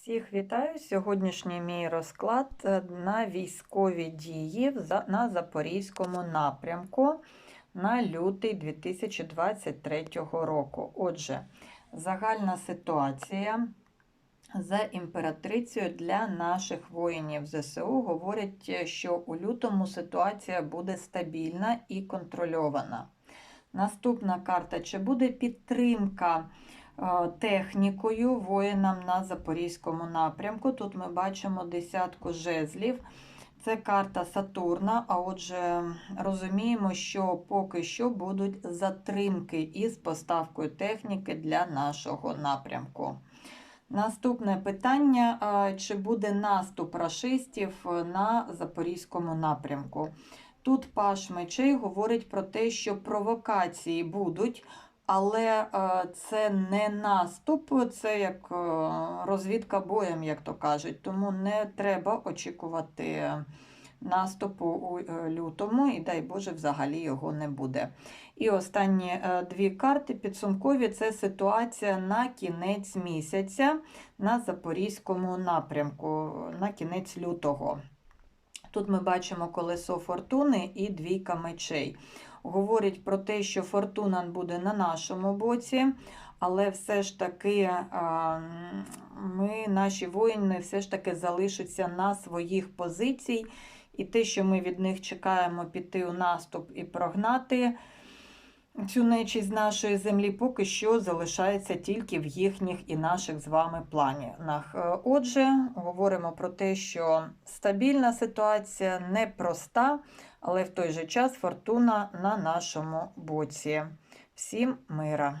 Всіх вітаю! Сьогоднішній мій розклад е, на військові дії на Запорізькому напрямку на лютий 2023 року. Отже, загальна ситуація за імператрицею для наших воїнів ЗСУ говорить, е, що у лютому ситуація буде стабільна і контрольована. Наступна карта: чи буде підтримка? Е, технікою воїнам на Запорізькому напрямку. Тут ми бачимо десятку жезлів. Це карта Сатурна, а отже, розуміємо, що поки що будуть затримки із поставкою техніки для нашого напрямку. Наступне питання: чи буде наступ рашистів на Запорізькому напрямку? Тут Паш мечей говорить про те, що провокації будуть, але е, це не наступ, це як е, розвідка боєм, як то кажуть. Тому не треба очікувати наступу у е, лютому, і дай Боже, взагалі його не буде. І останні дві карти підсумкові це ситуація на кінець місяця на Запорізькому напрямку, на кінець лютого. Тут ми бачимо колесо фортуни і двійка мечей. Говорить про те, що фортуна буде на нашому боці, але все ж таки ми, наші воїни, все ж таки залишаться на своїх позицій. І те, що ми від них чекаємо піти у наступ і прогнати цю нечість нашої землі, поки що залишається тільки в їхніх і наших з вами планах. Е, Отже, говоримо про те, що стабільна ситуація непроста, але в той же час фортуна на нашому боці. Всім мира!